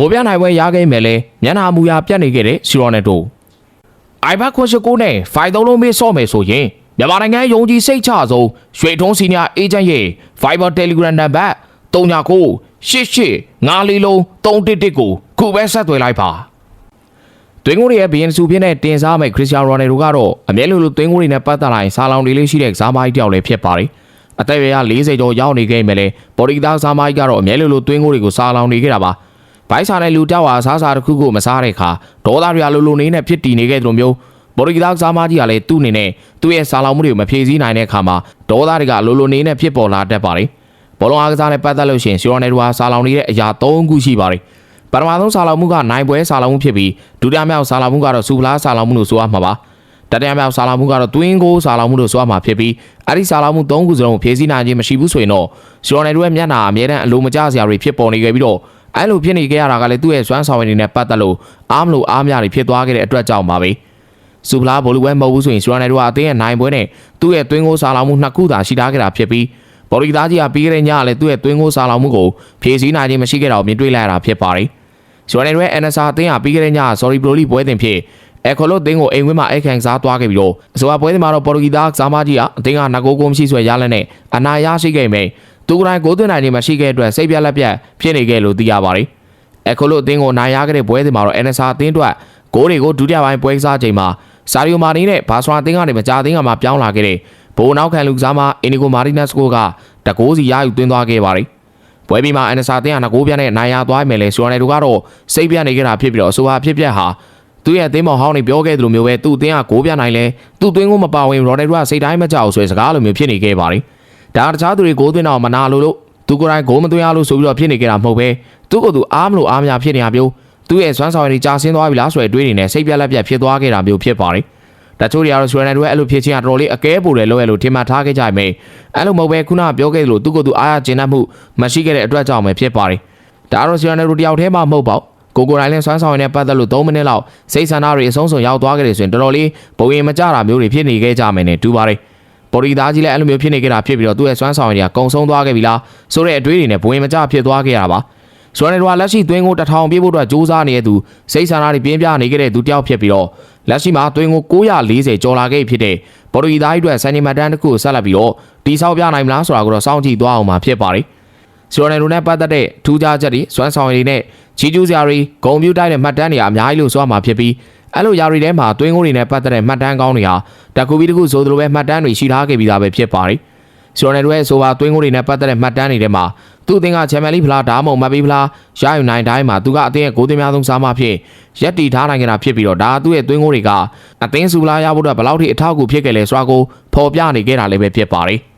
ကိုပြနိုင်ပွဲရခဲ့မယ်လေမျက်နှာမူရပြတ်နေခဲ့တဲ့စီရော်နယ်တိုအိုင်ဘတ်ခွန်ရှိကိုနဲ့ဖိုင်သုံးလုံးမေးဆော့မယ်ဆိုရင်မြန်မာနိုင်ငံယုံကြည်စိတ်ချဆုံးရွှေထုံးစီနီယာအေဂျင့်ရဲ့ Viber Telegram နံပါတ်39 88 54လုံး311ကိုခုပဲဆက်သွယ်လိုက်ပါတွင်းကိုတွေရဲ့ဘီယန်စုဖြစ်တဲ့တင်စားမဲ့ခရစ္စတီယာနိုရိုနယ်ဒိုကတော့အမြဲလိုလိုတွင်းကိုတွေနဲ့ပတ်သက်လာရင်စာလောင်တွေလေးရှိတဲ့ကစားမကြီးတစ်ယောက်လည်းဖြစ်ပါတယ်။အသက်အရွယ်က40ကျော်ရောက်နေခဲ့မယ်လေပေါ်တီသားကစားမကြီးကတော့အမြဲလိုလိုတွင်းကိုတွေကိုစာလောင်နေခဲ့တာပါ။ ဘိုက်စာနဲ့လူတောက်ဟာအစားအစာတစ်ခုကိုမစားတဲ့အခါဒေါသတွေကလိုလိုနေနဲ့ဖြစ်တည်နေခဲ့သလိုမျိုးပေါ်တီသားကစားမကြီးကလည်းသူ့အနေနဲ့သူ့ရဲ့စာလောင်မှုတွေကိုမဖြည့်ဆည်းနိုင်တဲ့အခါမှာဒေါသတွေကလိုလိုနေနဲ့ဖြစ်ပေါ်လာတတ်ပါတယ်။ဘောလုံးအားကစားနဲ့ပတ်သက်လို့ရှိရင်စီရော်နယ်ဒိုဟာစာလောင်နေတဲ့အရာ၃ခုရှိပါတယ်။ပထမဆုံးဆာလောင်မှုကနိုင်ပွဲဆာလောင်မှုဖြစ်ပြီးဒုတိယမြောက်ဆာလောင်မှုကတော့စူပလာဆာလောင်မှုလို့ဆိုရမှာပါတတိယမြောက်ဆာလောင်မှုကတော့တွင်းကိုဆာလောင်မှုလို့ဆိုရမှာဖြစ်ပြီးအဲ့ဒီဆာလောင်မှု၃ခုစလုံးကိုဖြည့်ဆည်းနိုင်ခြင်းမရှိဘူးဆိုရင်တော့စီရော်နယ်တို့ရဲ့မျက်နှာအမြဲတမ်းအလိုမကျစရာတွေဖြစ်ပေါ်နေခဲ့ပြီးတော့ အဲ့လိုဖြစ်နေခဲ့ရတာကလည်းသူ့ရဲ့စွမ်းဆောင်ရည်တွေနဲ့ပတ်သက်လို့အားမလို့အားမရတွေဖြစ်သွားခဲ့တဲ့အတွက်ကြောင့်ပါပဲစူပလာဘောလူဝဲမဟုတ်ဘူးဆိုရင်စီရော်နယ်တို့ကအသင်းရဲ့နိုင်ပွဲနဲ့သူ့ရဲ့တွင်းကိုဆာလောင်မှုနှစ်ခုသာရှိထားခဲ့တာဖြစ်ပြီးဘော်လီသားကြီးကပြီးခဲ့တဲ့ညကလည်းသူ့ရဲ့တွင်းကိုဆာလောင်မှုကိုဖြည့်ဆည်းနိုင်ခြင်းမရှိခဲ့တာကိုမြင်တွေ့လိုက်ရတာဖြစ်ပါတယ်ဇွန်နယ်ရဲ NSA အသင်းဟာပြီးခဲ့တဲ့ည Sorry Broly ပွဲတင်ဖြစ်အခလိုသင်းကိုအိမ်ဝင်းမှာအိတ်ခံစားသွားခဲ့ပြီးတော့အဆိုပါပွဲတင်မှာတော့ပေါ်တူဂီသားကစားမကြီးကအသင်းကငကိုကိုမရှိဆွဲရလက်နဲ့အနာရရှိခဲ့မယ် သူကတိုင်းကိုသွင်းနိုင်ခြင်းမရှိခဲ့တဲ့အတွက်စိတ်ပြက်လက်ပြက်ဖြစ်နေခဲ့လို့သိရပါတယ်အခလိုအသင်းကိုနိုင်ရခဲ့တဲ့ပွဲတင်မှာတော့ NSA အသင်းအတွက်ဂိုးတွေကိုဒုတိယပိုင်းပွဲကစားချိန်မှာစာရီယိုမာနီနဲ့ဘာဆွာအသင်းကနေမကြသေးကမှပြောင်းလာခဲ့တဲ့ဘိုးနောက်ခံလူကစားမအင်နီကိုမာရီနက်စကိုကတကိုးစီရယူသွင်းသွားခဲ့ပါတယ်ပွဲပြီးမှအန်ဆာတင်ကငကိုးပြနဲ့နိုင်ရသွားမယ်လေဆိုရနယ်တို့ကတော့စိတ်ပြနေကြတာဖြစ်ပြီးတော့အဆိုပါဖြစ်ပျက်ဟာသူ့ရဲ့အသင်းမောင်ဟောင်းနေပြောခဲ့သလိုမျိုးပဲသူ့အသင်းကကိုးပြနိုင်လဲသူ့သွင်းကိုမပါဝင်ရော်နယ်တို့ကစိတ်တိုင်းမကြောက်ဆိုတဲ့စကားလိုမျိုးဖြစ်နေခဲ့ပါတယ် ဒါကတခြားသူတွေကိုးသွင်းတော့မနာလို့လို့သူကိုယ်တိုင်ဂိုးမသွင်းရလို့ဆိုပြီးတော့ဖြစ်နေကြတာမဟုတ်ပဲသူ့ကိုယ်သူအားမလို့အားမရဖြစ်နေတာမျိုးသူ့ရဲ့စွမ်းဆောင်ရည်ကြာဆင်းသွားပြီလားဆိုတဲ့အတွေးတွေနဲ့စိတ်ပြက်လက်ပြက်ဖြစ်သွားခဲ့တာမျိုးဖြစ်ပါတယ်တချို့တွေကတော့ဆွေနယ်တို့ရဲ့အဲ့လိုဖြစ်ချင်းကတော်တော်လေးအကဲပိုတယ်လို့အဲ့လိုထင်မှတ်ထားခဲ့ကြမယ်အဲ့လိုမဟုတ်ပဲခုနကပြောခဲ့သလိုသူ့ကိုယ်သူအားရကျဉ်တတ်မှုမရှိခဲ့တဲ့အတွက်ကြောင့်ပဲဖြစ်ပါတယ်ဒါကတော့ဆွေနယ်တို့တယောက်တည်းမှမဟုတ်ပါဘူးကိုကိုတိုင်းလင်းဆွမ်းဆောင်ရည်နဲ့ပတ်သက်လို့3မိနစ်လောက်စိတ်ဆန္ဒတွေအဆုံးစုံရောက်သွားခဲ့တယ်ဆိုရင်တော်တော်လေးဘဝင်မကြတာမျိုးတွေဖြစ်နေခဲ့ကြမယ်နဲ့တူပါတယ် ပေါ်ရီသားကြီးလည်းအဲ့လိုမျိုးဖြစ်နေကြတာဖြစ်ပြီးတော့သူ့ရဲ့စွမ်းဆောင်ရည်တွေကကုံဆုံးသွားခဲ့ပြီလားဆိုတဲ့အတွေးတွေနဲ့ဘဝင်မကြဖြစ်သွားခဲ့ရတာပါဆိုရနေတော့လက်ရှိသွင်းကိုတစ်ထောင်ပြေးဖို့အတွက်စူးစမ်းနေတဲ့သူစိတ်ဆန္ဒတွေပြင်းပြနေခဲ့တဲ့သူတယောက်ဖြစ်ပြီးတော့လက်ရှိမှာသွင်းကို940ကျော်လာခဲ့ဖြစ်တဲ့ပေါ်တူဂီသားကြီးအတွက်စန်နီမတန်တစ်ခုကိုဆက်လက်ပြီးတော့တိဆောက်ပြနိုင်မလားဆိုတာကိုတော့စောင့်ကြည့်သွားအောင်မှာဖြစ်ပါတယ်ဆိုရနေတို့နဲ့ပတ်သက်တဲ့ထူးခြားချက်တွေစွမ်းဆောင်ရည်တွေနဲ့ချီးကျူးစရာတွေဂုံပြူတိုက်တဲ့မှတ်တမ်းတွေအများကြီးလို့ဆိုရမှာဖြစ်ပြီး အဲ့လိုຢာတွေထဲမှာသွင်းကိုတွေနဲ့ပတ်သက်တဲ့မှတ်တမ်းကောင်းတွေဟာတကူပြီးတကူဆိုသလိုပဲမှတ်တမ်းတွေရှိထားခဲ့ပြီးသားပဲဖြစ်ပါတယ်ဆိုရနေတို့ရဲ့ဆိုပါသွင်းကိုတွေနဲ့ပတ်သက်တဲ့မှတ်တမ်းတွေထဲမှာသူ့အသင်းကချန်ပီယံလိဖလားဓာတ်မုံမတ်ပီဖလားရယူနိုင်တိုင်းမှာသူကအသင်းရဲ့ဂိုးသွင်းများဆုံးစားမှဖြစ်ရက်တီထားနိုင်ကြတာဖြစ်ပြီးတော့ဒါသူ့ရဲ့သွင်းကိုတွေကအသင်းစုလားရဖို့အတွက်ဘယ်လောက်ထိအထောက်အကူဖြစ်ခဲ့လဲဆိုတာကိုဖော်ပြနေခဲ့တာလည်းပဲဖြစ်ပါတယ်။